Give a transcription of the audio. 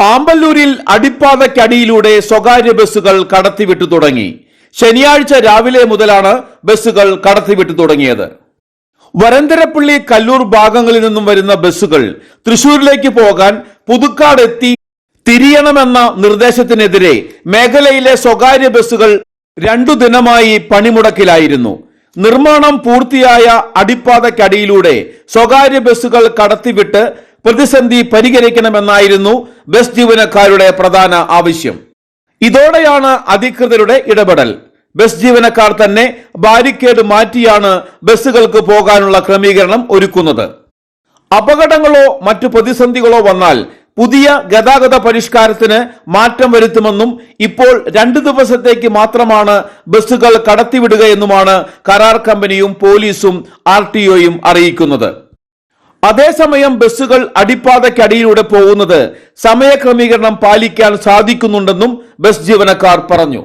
ആമ്പല്ലൂരിൽ അടിപ്പാതയ്ക്കടിയിലൂടെ സ്വകാര്യ ബസ്സുകൾ കടത്തിവിട്ടു തുടങ്ങി. ശനിയാഴ്ച രാവിലെ മുതലാണ് ബസ്സുകൾ കടത്തിവിട്ടു തുടങ്ങിയത്. വരന്തരപ്പള്ളി കല്ലൂർ ഭാഗങ്ങളിൽ നിന്നും വരുന്ന ബസ്സുകൾ തൃശൂരിലേക്ക് പോകാൻ പുതുക്കാട് എത്തി തിരിയണമെന്ന നിർദ്ദേശത്തിനെതിരെ മേഖലയിലെ സ്വകാര്യ ബസ്സുകൾ രണ്ടു ദിനമായി പണിമുടക്കിലായിരുന്നു. നിർമ്മാണം പൂർത്തിയായ അടിപ്പാതയ്ക്കടിയിലൂടെ സ്വകാര്യ ബസ്സുകൾ കടത്തിവിട്ട് പ്രതിസന്ധി പരിഹരിക്കണമെന്നായിരുന്നു ബസ് ജീവനക്കാരുടെ പ്രധാന ആവശ്യം. ഇതോടെയാണ് അധികൃതരുടെ ഇടപെടൽ. ബസ് ജീവനക്കാർ തന്നെ ബാരിക്കേഡ് മാറ്റിയാണ് ബസ്സുകൾക്ക് പോകാനുള്ള ക്രമീകരണം ഒരുക്കുന്നത്. അപകടങ്ങളോ മറ്റു പ്രതിസന്ധികളോ വന്നാൽ പുതിയ ഗതാഗത പരിഷ്കാരത്തിന് മാറ്റം വരുത്തുമെന്നും ഇപ്പോൾ രണ്ടു ദിവസത്തേക്ക് മാത്രമാണ് ബസ്സുകൾ കടത്തിവിടുകയെന്നുമാണ് കരാർ കമ്പനിയും പോലീസും ആർ അറിയിക്കുന്നത്. അതേസമയം ബസ്സുകൾ അടിപ്പാതയ്ക്കടിയിലൂടെ പോകുന്നത് സമയക്രമീകരണം പാലിക്കാൻ സാധിക്കുന്നുണ്ടെന്നും ബസ് ജീവനക്കാർ പറഞ്ഞു.